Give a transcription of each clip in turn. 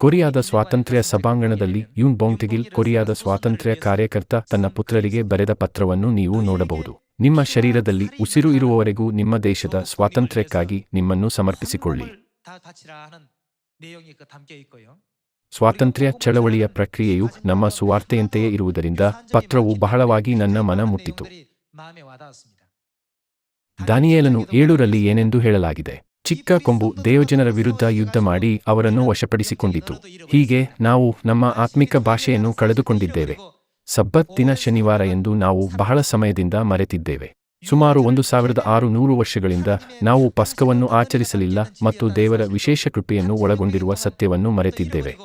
ಕೊರಿಯಾದ ಸ್ವಾತಂತ್ರ್ಯ ಸಭಾಂಗಣದಲ್ಲಿ ಯುನ್ ಬೊಂಗ್ಟೆಗಿಲ್, ಕೊರಿಯಾದ ಸ್ವಾತಂತ್ರ್ಯ ಕಾರ್ಯಕರ್ತ, ತನ್ನ ಪುತ್ರರಿಗೆ ಬರೆದ ಪತ್ರವನ್ನು ನೀವು ನೋಡಬಹುದು. ನಿಮ್ಮ ಶರೀರದಲ್ಲಿ ಉಸಿರು ಇರುವವರೆಗೂ ನಿಮ್ಮ ದೇಶದ ಸ್ವಾತಂತ್ರ್ಯಕ್ಕಾಗಿ ನಿಮ್ಮನ್ನು ಸಮರ್ಪಿಸಿಕೊಳ್ಳಿ. ಸ್ವಾತಂತ್ರ್ಯ ಚಳವಳಿಯ ಪ್ರಕ್ರಿಯೆಯು ನಮ್ಮ ಸುವಾರ್ತೆಯಂತೆಯೇ ಇರುವುದರಿಂದ ಪತ್ರವು ಬಹಳವಾಗಿ ನನ್ನ ಮನ ಮುಟ್ಟಿತು. ದಾನಿಯೇಲನು ಏಳುರಲ್ಲಿ ಏನೆಂದು ಹೇಳಲಾಗಿದೆ? ಚಿಕ್ಕ ಕೊಂಬು ದೇವಜನರ ವಿರುದ್ಧ ಯುದ್ಧ ಮಾಡಿ ಅವರನ್ನು ವಶಪಡಿಸಿಕೊಂಡಿತು. ಹೀಗೆ ನಾವು ನಮ್ಮ ಆತ್ಮಿಕ ಭಾಷೆಯನ್ನು ಕಳೆದುಕೊಂಡಿದ್ದೇವೆ. ಸಬ್ಬತ್ ದಿನ ಶನಿವಾರ ಎಂದು ನಾವು ಬಹಳ ಸಮಯದಿಂದ ಮರೆತಿದ್ದೇವೆ. ಸುಮಾರು ಒಂದು ಸಾವಿರದ ಆರು ನೂರು ವರ್ಷಗಳಿಂದ ನಾವು ಪಸ್ಕವನ್ನು ಆಚರಿಸಲಿಲ್ಲ ಮತ್ತು ದೇವರ ವಿಶೇಷ ಕೃಪೆಯನ್ನು ಒಳಗೊಂಡಿರುವ ಸತ್ಯವನ್ನು ಮರೆತಿದ್ದೇವೆ.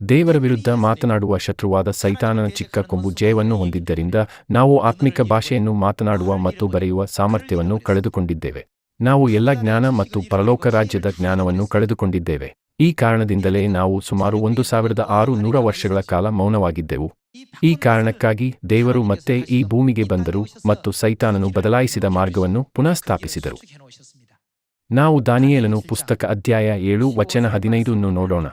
ದೇವರ ವಿರುದ್ಧ ಮಾತನಾಡುವ ಶತ್ರುವಾದ ಸೈತಾನನ ಚಿಕ್ಕ ಕೊಂಬು ಜಯವನ್ನು ಹೊಂದಿದ್ದರಿಂದ ನಾವು ಆತ್ಮಿಕ ಭಾಷೆಯನ್ನು ಮಾತನಾಡುವ ಮತ್ತು ಬರೆಯುವ ಸಾಮರ್ಥ್ಯವನ್ನು ಕಳೆದುಕೊಂಡಿದ್ದೇವೆ. ನಾವು ಎಲ್ಲ ಜ್ಞಾನ ಮತ್ತು ಪರಲೋಕ ರಾಜ್ಯದ ಜ್ಞಾನವನ್ನು ಕಳೆದುಕೊಂಡಿದ್ದೇವೆ. ಈ ಕಾರಣದಿಂದಲೇ ನಾವು ಸುಮಾರು ಒಂದು ಸಾವಿರದ ಆರು ನೂರ ವರ್ಷಗಳ ಕಾಲ ಮೌನವಾಗಿದ್ದೆವು. ಈ ಕಾರಣಕ್ಕಾಗಿ ದೇವರು ಮತ್ತೆ ಈ ಭೂಮಿಗೆ ಬಂದರು ಮತ್ತು ಸೈತಾನನು ಬದಲಾಯಿಸಿದ ಮಾರ್ಗವನ್ನು ಪುನಃ ಸ್ಥಾಪಿಸಿದರು. ನಾವು ದಾನಿಯೇಲನು ಪುಸ್ತಕ ಅಧ್ಯಾಯ ಏಳು ವಚನ ಹದಿನೈದನ್ನು ನೋಡೋಣ.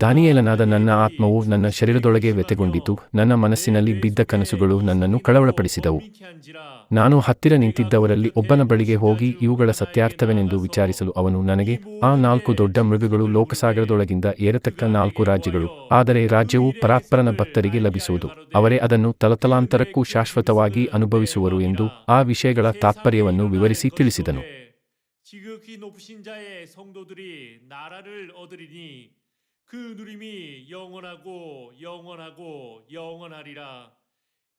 ದಾನಿಯೇಲನಾದ ನನ್ನ ಆತ್ಮವು ನನ್ನ ಶರೀರದೊಳಗೆ ವ್ಯತೆಗೊಂಡಿತು ನನ್ನ ಮನಸ್ಸಿನಲ್ಲಿ ಬಿದ್ದ ಕನಸುಗಳು ನನ್ನನ್ನು ಕಳವಳಪಡಿಸಿದವು. ನಾನು ಹತ್ತಿರ ನಿಂತಿದ್ದವರಲ್ಲಿ ಒಬ್ಬನ ಬಳಿಗೆ ಹೋಗಿ ಇವುಗಳ ಸತ್ಯಾರ್ಥವೆನೆಂದು ವಿಚಾರಿಸಲು ಅವನು ನನಗೆ, ಆ ನಾಲ್ಕು ದೊಡ್ಡ ಮೃಗಗಳು ಲೋಕಸಾಗರದೊಳಗಿಂದ ಏರತಕ್ಕ ನಾಲ್ಕು ರಾಜ್ಯಗಳು, ಆದರೆ ರಾಜ್ಯವು ಪರಾತ್ಪರನ ಭಕ್ತರಿಗೆ ಲಭಿಸುವುದು. ಅವರೇ ಅದನ್ನು ತಲತಲಾಂತರಕ್ಕೂ ಶಾಶ್ವತವಾಗಿ ಅನುಭವಿಸುವರು ಎಂದು ಆ ವಿಷಯಗಳ ತಾತ್ಪರ್ಯವನ್ನು ವಿವರಿಸಿ ತಿಳಿಸಿದನು. 지극히 높으신 자의 성도들이 나라를 얻으리니 그 누림이 영원하고 영원하고 영원하리라.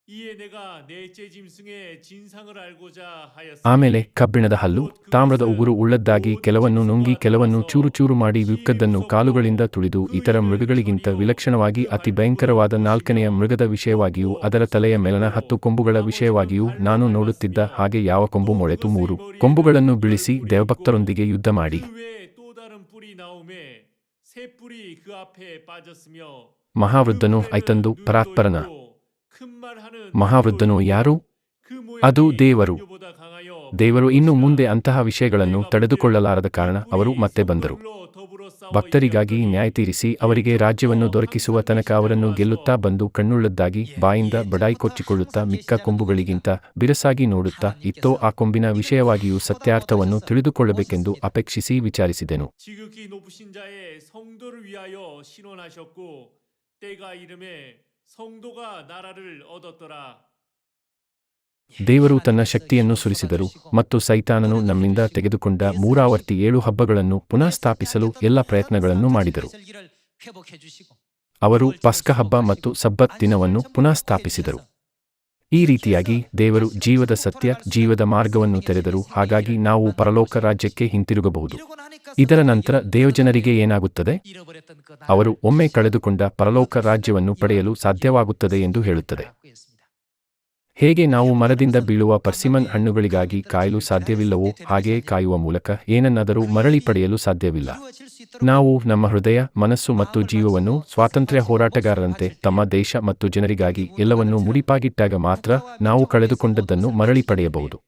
이에 내가 넷째 짐승의 진상을 알고자 하였으니 ಆಮೇಲೆ ಕಬ್ಬಿಣದ ಹಲ್ಲು ತಾಮ್ರದ ಉಗುರು ಉಳ್ಳದ್ದಾಗಿ ಕೆಲವನ್ನು ನುಂಗಿ ಕೆಲವನ್ನು ಚೂರು ಚೂರು ಮಾಡಿ ವಿಕ್ಕದ್ದನ್ನು ಕಾಲುಗಳಿಂದ ತುಳಿದು ಇತರ ಮೃಗಗಳಿಗಿಂತ ವಿಲಕ್ಷಣವಾಗಿ ಅತಿ ಭಯಂಕರವಾದ ನಾಲ್ಕನೆಯ ಮೃಗದ ವಿಷಯವಾಗಿಯೂ ಅದರ ತಲೆಯ ಮೇಲನ ಹತ್ತು ಕೊಂಬುಗಳ ವಿಷಯವಾಗಿಯೂ ನಾನು ನೋಡುತ್ತಿದ್ದ ಹಾಗೆ ಯಾವ ಕೊಂಬು ಮೊಳೆತು ಮೂರು ಕೊಂಬುಗಳನ್ನು ಬಿಳಿಸಿ ದೇವಭಕ್ತರೊಂದಿಗೆ ಯುದ್ಧ ಮಾಡಿ Mahavrdanu aj ten do Praprna. Mahavrdanu Jaru 이 나오매 새 뿔이 그 앞에 빠졌으며 ಮಹಾವೃದ್ಧನು ಐತಂದು ಪರಾತ್ಪರನ 큰 말하는 ಮಹಾವೃದ್ಧನು ಯಾರು 그 모양이 ಅದು ದೇವರು 여보다 강하여 ದೇವರು ಇನ್ನು ಮುಂದೆ ಅಂತಹ ವಿಷಯಗಳನ್ನು ತಡೆದುಕೊಳ್ಳಲಾರದ ಕಾರಣ ಅವರು ಮತ್ತೆ ಬಂದರು ಭಕ್ತರಿಗಾಗಿ ನ್ಯಾಯ ತೀರಿಸಿ ಅವರಿಗೆ ರಾಜ್ಯವನ್ನು ದೊರಕಿಸುವ ತನಕ ಅವರನ್ನು ಗೆಲ್ಲುತ್ತಾ ಬಂದು ಕಣ್ಣುಳ್ಳದ್ದಾಗಿ ಬಾಯಿಂದ ಬಡಾಯಿ ಕೊಚ್ಚಿಕೊಳ್ಳುತ್ತಾ ಮಿಕ್ಕ ಕೊಂಬುಗಳಿಗಿಂತ ಬಿರಸಾಗಿ ನೋಡುತ್ತಾ ಇತ್ತೋ ಆ ಕೊಂಬಿನ ವಿಷಯವಾಗಿಯೂ ಸತ್ಯಾರ್ಥವನ್ನು ತಿಳಿದುಕೊಳ್ಳಬೇಕೆಂದು ಅಪೇಕ್ಷಿಸಿ ವಿಚಾರಿಸಿದೆನು 지극히 높으신 자의 성도를 위하여 신원하셨고 때가 이름에 성도가 나라를 얻었더라. ದೇವರು ತನ್ನ ಶಕ್ತಿಯನ್ನು ಸುರಿಸಿದರು ಮತ್ತು ಸೈತಾನನು ನಮ್ಮಿಂದ ತೆಗೆದುಕೊಂಡ ಮೂರಾವರ್ತಿ ಏಳು ಹಬ್ಬಗಳನ್ನು ಪುನಃ ಸ್ಥಾಪಿಸಲು ಎಲ್ಲ ಪ್ರಯತ್ನಗಳನ್ನು ಮಾಡಿದರು. ಅವರು ಪಸ್ಕ ಹಬ್ಬ ಮತ್ತು ಸಬ್ಬತ್ ದಿನವನ್ನು ಪುನಃ ಸ್ಥಾಪಿಸಿದರು. ಈ ರೀತಿಯಾಗಿ ದೇವರು ಜೀವದ ಸತ್ಯ, ಜೀವದ ಮಾರ್ಗವನ್ನು ತೆರೆದರು. ಹಾಗಾಗಿ ನಾವು ಪರಲೋಕ ರಾಜ್ಯಕ್ಕೆ ಹಿಂತಿರುಗಬಹುದು. ಇದರ ನಂತರ ದೇವಜನರಿಗೆ ಏನಾಗುತ್ತದೆ? ಅವರು ಒಮ್ಮೆ ಕಳೆದುಕೊಂಡ ಪರಲೋಕ ರಾಜ್ಯವನ್ನು ಪಡೆಯಲು ಸಾಧ್ಯವಾಗುತ್ತದೆ ಎಂದು ಹೇಳುತ್ತದೆ. ಹೇಗೆ ನಾವು ಮರದಿಂದ ಬೀಳುವ ಪರ್ಸಿಮನ್ ಹಣ್ಣುಗಳಿಗಾಗಿ ಕಾಯಲು ಸಾಧ್ಯವಿಲ್ಲವೋ ಹಾಗೆ ಕಾಯುವ ಮೂಲಕ ಏನನ್ನಾದರೂ ಮರಳಿ ಪಡೆಯಲು ಸಾಧ್ಯವಿಲ್ಲ. ನಾವು ನಮ್ಮ ಹೃದಯ, ಮನಸ್ಸು ಮತ್ತು ಜೀವವನ್ನು ಸ್ವಾತಂತ್ರ್ಯ ಹೋರಾಟಗಾರರಂತೆ ತಮ್ಮ ದೇಶ ಮತ್ತು ಜನರಿಗಾಗಿ ಎಲ್ಲವನ್ನೂ ಮುಡಿಪಾಗಿಟ್ಟಾಗ ಮಾತ್ರ ನಾವು ಕಳೆದುಕೊಂಡದ್ದನ್ನು ಮರಳಿ ಪಡೆಯಬಹುದು.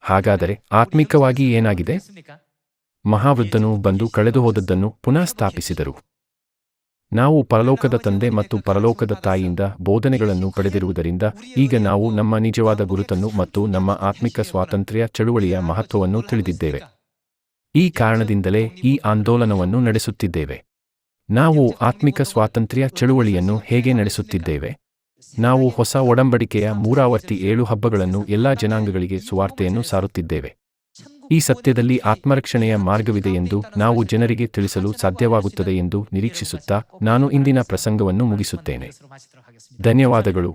ಹಾಗಾದರೆ ಆತ್ಮಿಕವಾಗಿ ಏನಾಗಿದೆ? ಮಹಾವೃದ್ಧನು ಬಂದು ಕಳೆದುಹೋದದ್ದನ್ನು ಪುನಃ ಸ್ಥಾಪಿಸಿದರು. ನಾವು ಪರಲೋಕದ ತಂದೆ ಮತ್ತು ಪರಲೋಕದ ತಾಯಿಯಿಂದ ಬೋಧನೆಗಳನ್ನು ಪಡೆದಿರುವುದರಿಂದ ಈಗ ನಾವು ನಮ್ಮ ನಿಜವಾದ ಗುರುತನ್ನು ಮತ್ತು ನಮ್ಮ ಆತ್ಮಿಕ ಸ್ವಾತಂತ್ರ್ಯ ಚಳುವಳಿಯ ಮಹತ್ವವನ್ನು ತಿಳಿದಿದ್ದೇವೆ. ಈ ಕಾರಣದಿಂದಲೇ ಈ ಆಂದೋಲನವನ್ನು ನಡೆಸುತ್ತಿದ್ದೇವೆ. ನಾವು ಆತ್ಮಿಕ ಸ್ವಾತಂತ್ರ್ಯ ಚಳುವಳಿಯನ್ನು ಹೇಗೆ ನಡೆಸುತ್ತಿದ್ದೇವೆ? ನಾವು ಹೊಸ ಒಡಂಬಡಿಕೆಯ ಮೂರಾವರ್ತಿ ಏಳು ಹಬ್ಬಗಳನ್ನು ಎಲ್ಲಾ ಜನಾಂಗಗಳಿಗೆ ಸುವಾರ್ತೆಯನ್ನು ಸಾರುತ್ತಿದ್ದೇವೆ. ಈ ಸತ್ಯದಲ್ಲಿ ಆತ್ಮರಕ್ಷಣೆಯ ಮಾರ್ಗವಿದೆ ಎಂದು ನಾವು ಜನರಿಗೆ ತಿಳಿಸಲು ಸಾಧ್ಯವಾಗುತ್ತದೆ ಎಂದು ನಿರೀಕ್ಷಿಸುತ್ತಾ ನಾನು ಇಂದಿನ ಪ್ರಸಂಗವನ್ನು ಮುಗಿಸುತ್ತೇನೆ. ಧನ್ಯವಾದಗಳು.